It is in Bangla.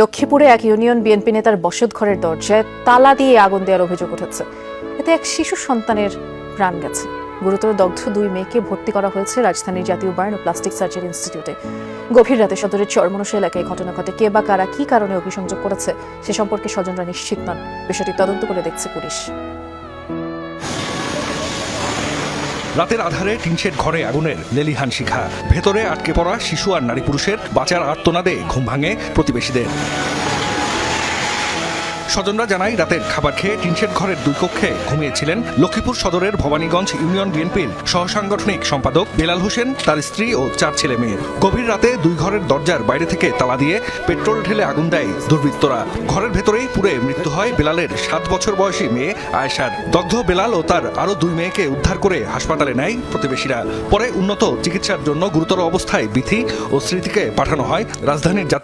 লক্ষ্মীপুরে এক ইউনিয়ন বিএনপি নেতার বসত ঘরের দরজায় তালা দিয়ে আগুন দেওয়ার অভিযোগ উঠেছে। এতে এক শিশু সন্তানের প্রাণ গেছে। গুরুতর দগ্ধ দুই মেয়েকে ভর্তি করা হয়েছে রাজধানীর জাতীয় বায়ন ও প্লাস্টিক সার্জারি ইনস্টিটিউটে। গভীর রাতে সদরের চরমনসা এলাকায় ঘটনা ঘটে। কে বা কারা, কি কারণে অগ্নিসংযোগ করেছে, সে সম্পর্কে স্বজনরা নিশ্চিত নন। বিষয়টি তদন্ত করে দেখছে পুলিশ। রাতের আধারে টিনশেড ঘরে আগুনের লেলিহান শিখা। ভেতরে আটকে পড়া শিশু আর নারী পুরুষের বাঁচার আর্তনাদে ঘুম ভাঙে প্রতিবেশীদের। স্বজনরা জানায়, রাতের খাবার খেয়ে টিনশেড ঘরের দুই কক্ষে ঘুমিয়েছিলেন লক্ষ্মীপুর সদরের ভবানীগঞ্জ ইউনিয়ন বিএনপির সহসাংগঠনিক সম্পাদক বেলাল হোসেন, তার স্ত্রী ও চার ছেলে মেয়ে। গভীর রাতে দুই ঘরের দরজার বাইরে থেকে তালা দিয়ে পেট্রোল ঢেলে আগুন দেয় দুর্বৃত্তরা। ঘরের ভেতরেই পুড়ে মৃত্যু হয় বেলালের সাত বছর বয়সী মেয়ে আয়েশার। দগ্ধ বেলাল ও তার আরও দুই মেয়েকে উদ্ধার করে হাসপাতালে নেয় প্রতিবেশীরা। পরে উন্নত চিকিৎসার জন্য গুরুতর অবস্থায় বিথি ও স্মৃতিকে পাঠানো হয় রাজধানীর জাতীয়